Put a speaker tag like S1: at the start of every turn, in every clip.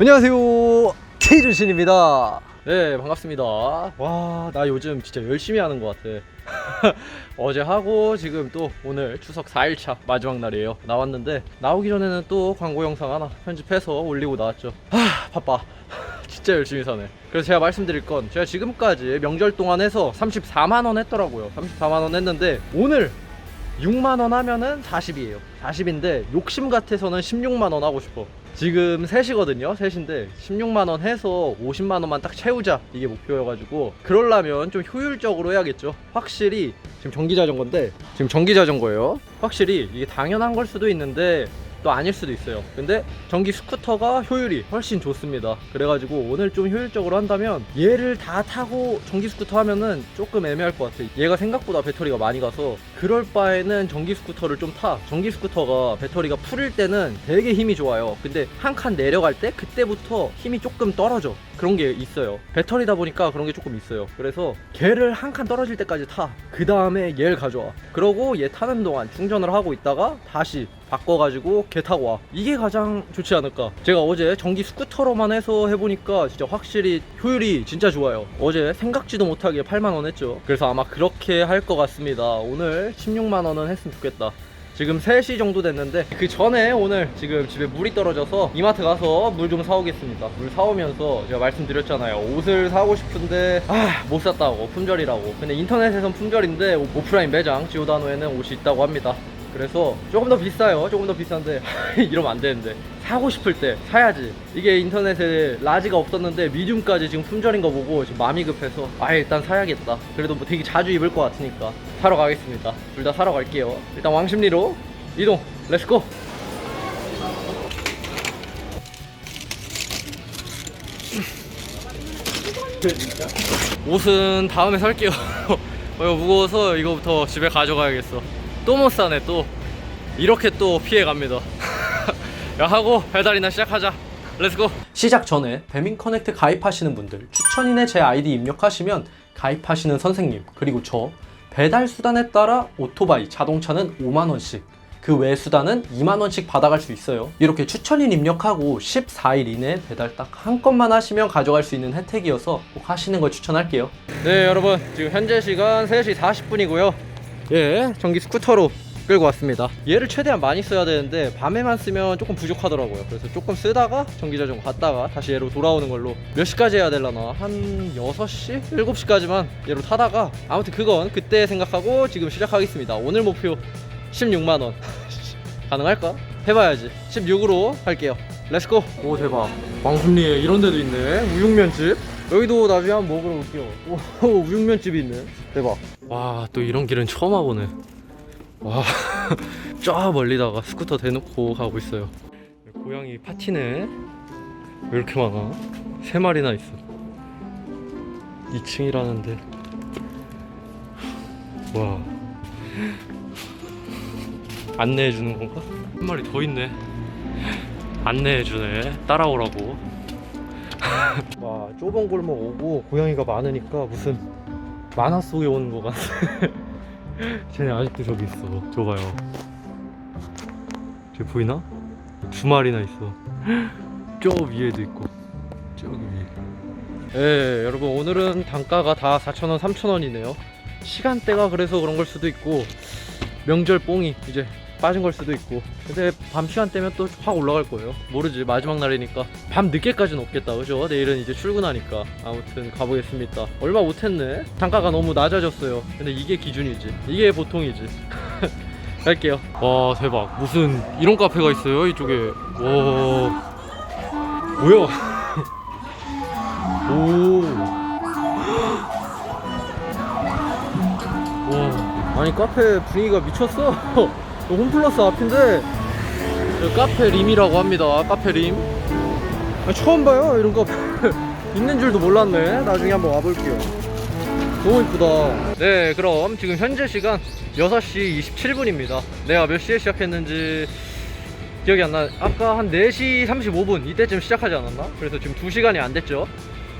S1: 안녕하세요. 최준신입니다. 네 반갑습니다. 와 나 요즘 진짜 열심히 하는 것 같아. 어제 하고 지금 또 오늘 추석 4일차 마지막 날이에요. 나왔는데 나오기 전에는 또 광고 영상 하나 편집해서 올리고 나왔죠. 아 바빠. 진짜 열심히 사네. 그래서 제가 말씀드릴 건 제가 지금까지 명절 동안 해서 34만원 했더라고요. 34만원 했는데 오늘 6만원 하면은 40이에요. 40인데 욕심 같아서는 16만원 하고 싶어 지금 3시거든요 3시인데 16만원 해서 50만원만 딱 채우자 이게 목표여가지고. 그러려면 좀 효율적으로 해야겠죠. 확실히 지금 전기자전거인데 지금 전기자전거예요. 확실히 이게 당연한 걸 수도 있는데 또 아닐 수도 있어요. 근데 전기 스쿠터가 효율이 훨씬 좋습니다. 그래가지고 오늘 좀 효율적으로 한다면 얘를 다 타고 전기 스쿠터 하면은 조금 애매할 것 같아 얘가 생각보다 배터리가 많이 가서 그럴 바에는 전기 스쿠터를 좀 타. 전기 스쿠터가 배터리가 풀릴 때는 되게 힘이 좋아요. 근데 한 칸 내려갈 때 그때부터 힘이 조금 떨어져. 그런 게 있어요. 배터리다 보니까 그런 게 조금 있어요. 그래서 걔를 한 칸 떨어질 때까지 타 그 다음에 얘를 가져와. 그러고 얘 타는 동안 충전을 하고 있다가 다시 바꿔가지고 걔 타고 와. 이게 가장 좋지 않을까? 제가 어제 전기 스쿠터로만 해서 해보니까 진짜 확실히 효율이 진짜 좋아요. 어제 생각지도 못하게 8만원 했죠. 그래서 아마 그렇게 할 것 같습니다. 오늘 16만원은 했으면 좋겠다. 지금 3시 정도 됐는데 그 전에 오늘 지금 집에 물이 떨어져서 이마트 가서 물 좀 사오겠습니다. 물 사오면서 제가 말씀드렸잖아요. 옷을 사고 싶은데 아 못 샀다고 품절이라고. 근데 인터넷에선 품절인데 오프라인 매장 지오다노에는 옷이 있다고 합니다 그래서 조금 더 비싸요. 조금 더 비싼데 이러면 안 되는데. 사고 싶을 때 사야지. 이게 인터넷에 라지가 없었는데 미디움까지 지금 품절인 거 보고 지금 마음이 급해서 아 일단 사야겠다. 그래도 뭐 되게 자주 입을 것 같으니까 사러 가겠습니다. 둘 다 사러 갈게요. 일단 왕십리로 이동. 렛츠고 옷은 다음에 살게요. 어, 이거 무거워서 이거부터 집에 가져가야겠어 또 못 사네 또. 이렇게 또 피해 갑니다. 야 하고 배달이나 시작하자. 렛츠고 시작 전에 배민 커넥트 가입하시는 분들 추천인에 제 아이디 입력하시면 가입하시는 선생님 그리고 저 배달 수단에 따라 오토바이 자동차는 5만원씩 그 외 수단은 2만원씩 받아갈 수 있어요. 이렇게 추천인 입력하고 14일 이내에 배달 딱 한 건만 하시면 가져갈 수 있는 혜택이어서 꼭 하시는 걸 추천할게요. 네 여러분. 지금 현재 시간 3시 40분이고요 예 전기 스쿠터로 끌고 왔습니다. 얘를 최대한 많이 써야 되는데 밤에만 쓰면 조금 부족하더라고요. 그래서 조금 쓰다가 전기자전거 갔다가 다시 얘로 돌아오는 걸로 몇 시까지 해야 되려나? 한 6시? 7시까지만 얘로 타다가 아무튼 그건 그때 생각하고 지금 시작하겠습니다. 오늘 목표 16만 원. 가능할까? 해봐야지. 16으로 할게요. 렛츠고 오 대박. 왕순리에 이런 데도 있네. 우육면집 여기도 나중에 한번 먹으러 올게요 오 우육면집이 있네 대박 와 또 이런 길은 처음 와보네 와, 쫙 멀리다가 스쿠터 대놓고 가고 있어요. 고양이 파티네. 왜 이렇게 많아? 세 마리나 있어. 2층이라는데. 와. 안내해 주는 건가? 한 마리 더 있네. 안내해 주네. 따라오라고. 와, 좁은 골목 오고 고양이가 많으니까 무슨 만화 속에 오는 것 같아. 쟤네 아직도 저기 있어. 저 봐요. 쟤 보이나? 두 마리나 있어. 저 위에도 있고. 저기 위에. 예, 여러분 오늘은 단가가 다 4,000원, 3,000원이네요. 시간대가 그래서 그런 걸 수도 있고 명절 뽕이 이제 빠진 걸 수도 있고. 근데 밤 시간대면 또 확 올라갈 거예요. 모르지. 마지막 날이니까. 밤 늦게까지는 없겠다. 그죠? 내일은 이제 출근하니까. 아무튼 가보겠습니다. 얼마 못했네. 단가가 너무 낮아졌어요. 근데 이게 기준이지. 이게 보통이지. 갈게요. 와 대박. 무슨 이런 카페가 있어요? 이쪽에. 와. 뭐야? 오. 와, 아니 카페 분위기가 미쳤어. 홈플러스 앞인데 카페 림이라고 합니다. 카페 림. 아, 처음 봐요 이런 카페. 있는 줄도 몰랐네. 나중에 한번 와볼게요. 너무 이쁘다. 네, 그럼 지금 현재 시간 6시 27분입니다. 내가 몇 시에 시작했는지 기억이 안 나. 아까 한 4시 35분 이때쯤 시작하지 않았나? 그래서 지금 2시간이 안 됐죠.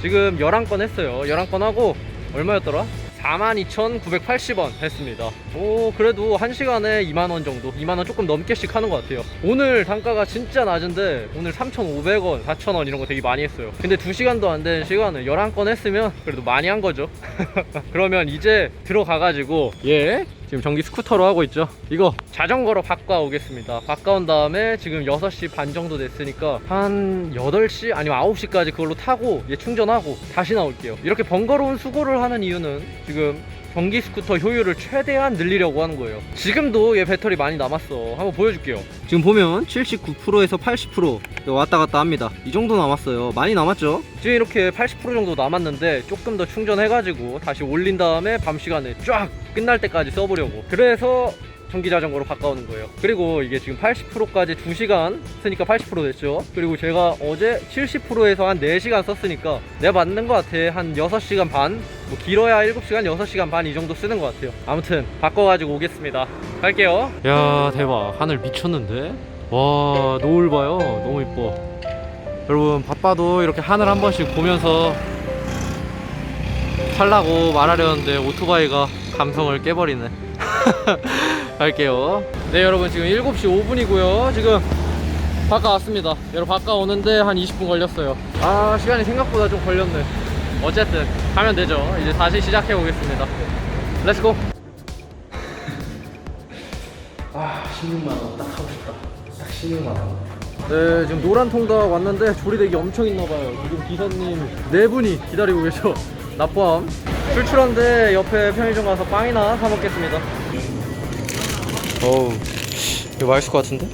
S1: 지금 11건 했어요. 11건 하고 얼마였더라? 42,980원 했습니다. 오, 그래도 1시간에 2만원 정도, 2만원 조금 넘게씩 하는 것 같아요. 오늘 단가가 진짜 낮은데, 오늘 3,500원, 4,000원 이런 거 되게 많이 했어요. 근데 2시간도 안 되는 시간을 11건 했으면 그래도 많이 한 거죠. 그러면 이제 들어가가지고, 예, 지금 전기 스쿠터로 하고 있죠. 이거 자전거로 바꿔오겠습니다. 바꿔온 다음에 지금 6시 반 정도 됐으니까 한 8시 아니면 9시까지 그걸로 타고 얘 충전하고 다시 나올게요. 이렇게 번거로운 수고를 하는 이유는 지금 전기 스쿠터 효율을 최대한 늘리려고 하는 거예요. 지금도 얘 배터리 많이 남았어. 한번 보여줄게요. 지금 보면 79%에서 80% 왔다 갔다 합니다. 이 정도 남았어요. 많이 남았죠? 지금 이렇게 80% 정도 남았는데 조금 더 충전해가지고 다시 올린 다음에 밤 시간에 쫙 끝날 때까지 써보려고. 그래서 전기 자전거로 바꿔오는 거예요. 그리고 이게 지금 80%까지 2시간 쓰니까 80% 됐죠. 그리고 제가 어제 70%에서 한 4시간 썼으니까 내가 맞는 것 같아. 한 6시간 반? 뭐 길어야 7시간, 6시간 반 이 정도 쓰는 것 같아요. 아무튼 바꿔가지고 오겠습니다. 갈게요. 야 대박. 하늘 미쳤는데? 와 노을 봐요. 너무 이뻐. 여러분 바빠도 이렇게 하늘 한 번씩 보면서 살라고 말하려는데 오토바이가 감성을 깨버리네. 갈게요. 네, 여러분 지금 7시 5분이고요. 지금 바꿔왔습니다. 여러분 바꿔오는데 한 20분 걸렸어요. 아, 시간이 생각보다 좀 걸렸네. 어쨌든 가면 되죠. 이제 다시 시작해 보겠습니다. 렛츠고. 아, 16만 원 딱 하고 싶다. 딱 16만 원. 네, 지금 노란 통닭 왔는데 조리대기 엄청 있나 봐요. 지금 기사님 네 분이 기다리고 계셔. 나 포함. 출출한데 옆에 편의점 가서 빵이나 사 먹겠습니다. 어우, 이거 맛있을 것 같은데?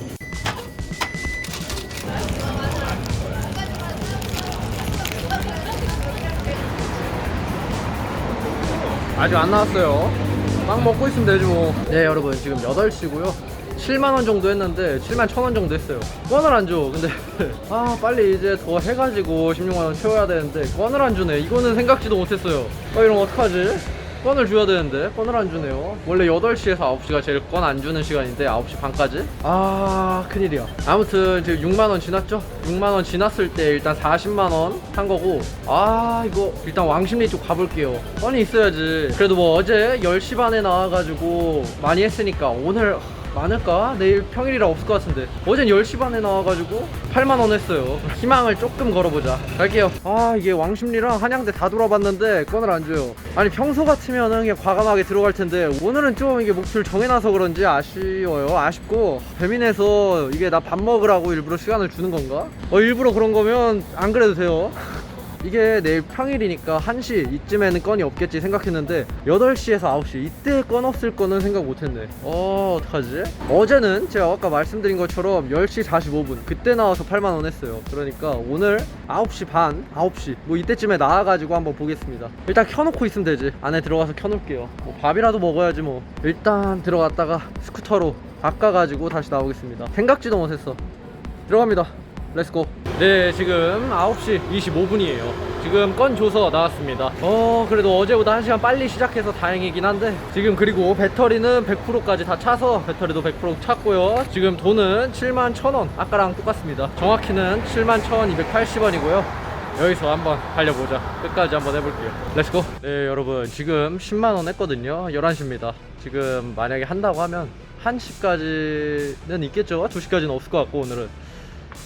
S1: 아직 안 나왔어요. 빵 먹고 있으면 되지 뭐. 네, 여러분 지금 8시고요. 7만 원 정도 했는데 7만 1천 원 정도 했어요. 건을 안 줘. 근데 아 빨리 이제 더 해가지고 16만 원 채워야 되는데 건을 안 주네. 이거는 생각지도 못했어요. 아 이러면 어떡하지? 건을 줘야 되는데 건을 안 주네요. 원래 8시에서 9시가 제일 건 안 주는 시간인데 9시 반까지? 아 큰일이야. 아무튼 지금 6만 원 지났죠? 6만 원 지났을 때 일단 40만 원 한 거고 아 이거 일단 왕십리 쪽 가볼게요. 건이 있어야지. 그래도 뭐 어제 10시 반에 나와가지고 많이 했으니까 오늘 많을까? 내일 평일이라 없을 것 같은데. 어젠 10시 반에 나와가지고 8만원 했어요. 희망을 조금 걸어보자. 갈게요. 아 이게 왕십리랑 한양대 다 돌아봤는데 건을 안 줘요. 아니 평소 같으면은 그냥 과감하게 들어갈 텐데 오늘은 좀 이게 목표를 정해놔서 그런지 아쉬워요. 아쉽고 배민에서 이게 나 밥 먹으라고 일부러 시간을 주는 건가? 어 일부러 그런 거면 안 그래도 돼요 이게 내일 평일이니까 1시 이쯤에는 건이 없겠지 생각했는데 8시에서 9시 이때 건 없을 거는 생각 못했네. 어 어떡하지? 어제는 제가 아까 말씀드린 것처럼 10시 45분 그때 나와서 8만원 했어요. 그러니까 오늘 9시 반 9시 뭐 이때쯤에 나와가지고 한번 보겠습니다. 일단 켜놓고 있으면 되지. 안에 들어가서 켜놓을게요. 뭐 밥이라도 먹어야지 뭐. 일단 들어갔다가 스쿠터로 바꿔가지고 다시 나오겠습니다. 생각지도 못했어. 들어갑니다. 렛츠고. 네, 지금 9시 25분이에요. 지금 건 줘서 나왔습니다. 어, 그래도 어제보다 1시간 빨리 시작해서 다행이긴 한데, 지금 그리고 배터리는 100%까지 다 차서 배터리도 100% 찼고요. 지금 돈은 7만 1,000원. 아까랑 똑같습니다. 정확히는 7만 1,280원이고요. 여기서 한번 달려보자. 끝까지 한번 해볼게요. 렛츠고. 네, 여러분. 지금 10만원 했거든요. 11시입니다. 지금 만약에 한다고 하면 1시까지는 있겠죠? 2시까지는 없을 것 같고, 오늘은.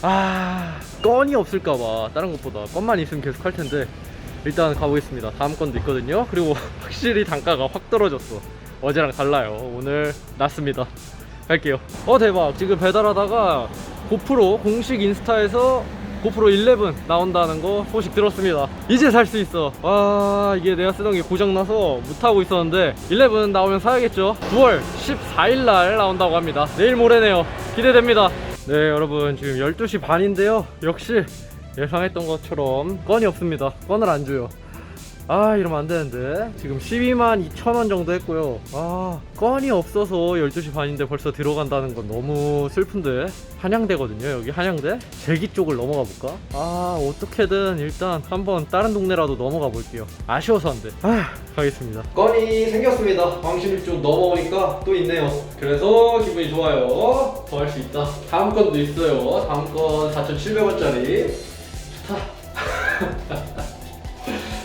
S1: 아 건이 없을까봐 다른 것보다 건만 있으면 계속 할 텐데 일단 가보겠습니다. 다음 건도 있거든요. 그리고 확실히 단가가 확 떨어졌어. 어제랑 달라요. 오늘 낮습니다. 갈게요. 어 대박. 지금 배달하다가 고프로 공식 인스타에서 고프로 11 나온다는 거 소식 들었습니다. 이제 살 수 있어. 와 이게 내가 쓰던 게 고장나서 못하고 있었는데 11 나오면 사야겠죠? 9월 14일 날 나온다고 합니다. 내일 모레네요. 기대됩니다 네 여러분 지금 12시 반인데요. 역시 예상했던 것처럼 건이 없습니다. 건을 안 줘요 아 이러면 안 되는데. 지금 12만 2천원 정도 했고요. 아 건이 없어서 12시 반인데 벌써 들어간다는 건 너무 슬픈데. 한양대거든요 여기. 한양대? 제기 쪽을 넘어가 볼까? 아 어떻게든 일단 한번 다른 동네라도 넘어가 볼게요. 아쉬워서 안돼. 아 가겠습니다. 건이 생겼습니다. 왕십리 쪽 넘어오니까 또 있네요. 그래서 기분이 좋아요. 더 할 수 있다. 다음 건도 있어요. 다음 건 4,700원짜리. 좋다.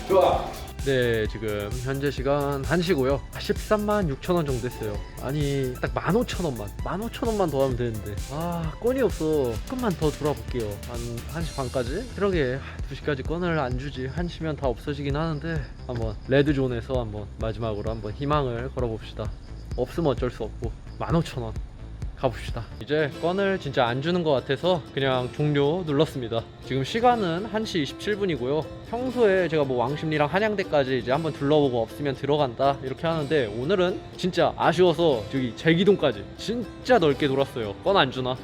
S1: 좋아. 네 지금 현재 시간 1시고요. 13만 6천원 정도 했어요. 아니 딱 15,000원만 15,000원만 더 하면 되는데. 아 건이 없어. 조금만 더 돌아볼게요. 한 1시 반까지? 그러게. 2시까지 건을 안 주지. 1시면 다 없어지긴 하는데 한번 레드존에서 한번 마지막으로 한번 희망을 걸어봅시다. 없으면 어쩔 수 없고. 15,000원 가봅시다. 이제 건을 진짜 안 주는 것 같아서 그냥 종료 눌렀습니다. 지금 시간은 1시 27분이고요. 평소에 제가 뭐 왕십리랑 한양대까지 이제 한번 둘러보고 없으면 들어간다 이렇게 하는데 오늘은 진짜 아쉬워서 저기 제기동까지 진짜 넓게 돌았어요. 건 안 주나?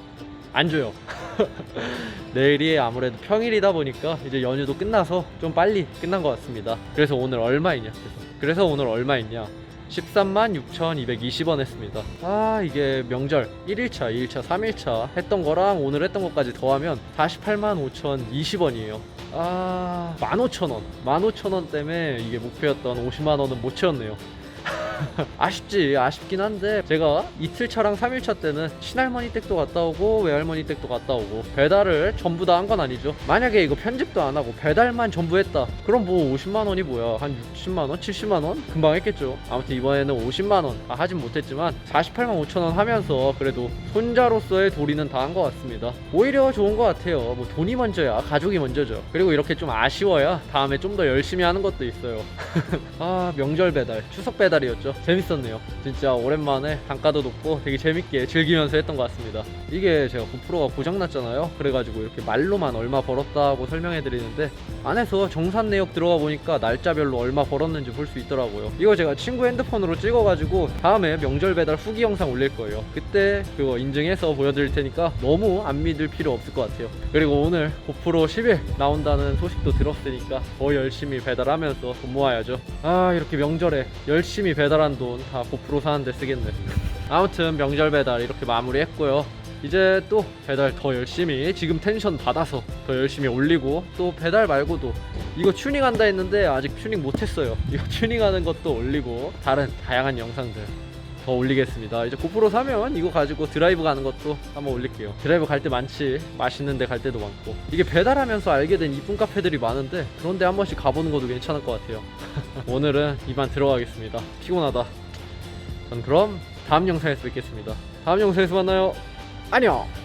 S1: 안 줘요. 내일이 아무래도 평일이다 보니까 이제 연휴도 끝나서 좀 빨리 끝난 것 같습니다. 그래서 오늘 얼마 있냐? 그래서, 오늘 얼마 있냐? 13만 6,220원 했습니다. 아, 이게 명절 1일차, 2일차, 3일차 했던 거랑 오늘 했던 것까지 더하면 48만 5,020원이에요. 아, 15,000원. 15,000원 때문에 이게 목표였던 50만 원은 못 채웠네요. 아쉽지 아쉽긴 한데 제가 이틀차랑 3일차 때는 친할머니 댁도 갔다 오고 외할머니 댁도 갔다 오고 배달을 전부 다 한 건 아니죠. 만약에 이거 편집도 안 하고 배달만 전부 했다. 그럼 뭐 50만 원이 뭐야? 한 60만 원? 70만 원? 금방 했겠죠. 아무튼 이번에는 50만 원. 아, 하진 못했지만 48만 5천 원 하면서 그래도 손자로서의 도리는 다 한 것 같습니다. 오히려 좋은 것 같아요. 뭐 돈이 먼저야 가족이 먼저죠. 그리고 이렇게 좀 아쉬워야 다음에 좀 더 열심히 하는 것도 있어요. 아 명절 배달 추석 배달이었죠 재밌었네요. 진짜 오랜만에 단가도 높고 되게 재밌게 즐기면서 했던 것 같습니다. 이게 제가 고프로가 고장났잖아요. 그래가지고 이렇게 말로만 얼마 벌었다고 설명해 드리는데 안에서 정산 내역 들어가 보니까 날짜별로 얼마 벌었는지 볼 수 있더라고요. 이거 제가 친구 핸드폰으로 찍어가지고 다음에 명절 배달 후기 영상 올릴 거예요. 그때 그거 인증해서 보여드릴 테니까 너무 안 믿을 필요 없을 것 같아요. 그리고 오늘 고프로 10일 나온다는 소식도 들었으니까 더 열심히 배달하면서 돈 모아야죠. 아 이렇게 명절에 열심히 배달 한 돈 다 고프로 사는데 쓰겠네. 아무튼 명절 배달 이렇게 마무리했고요. 이제 또 배달 더 열심히 지금 텐션 받아서 더 열심히 올리고 또 배달 말고도 이거 튜닝한다 했는데 아직 튜닝 못했어요. 이거 튜닝하는 것도 올리고 다른 다양한 영상들 더 올리겠습니다. 이제 고프로 사면 이거 가지고 드라이브 가는 것도 한번 올릴게요. 드라이브 갈 때 많지 맛있는 데 갈 때도 많고. 이게 배달하면서 알게 된 이쁜 카페들이 많은데 그런데 한 번씩 가보는 것도 괜찮을 것 같아요. 오늘은 이만 들어가겠습니다. 피곤하다. 전 그럼 다음 영상에서 뵙겠습니다. 다음 영상에서 만나요. 안녕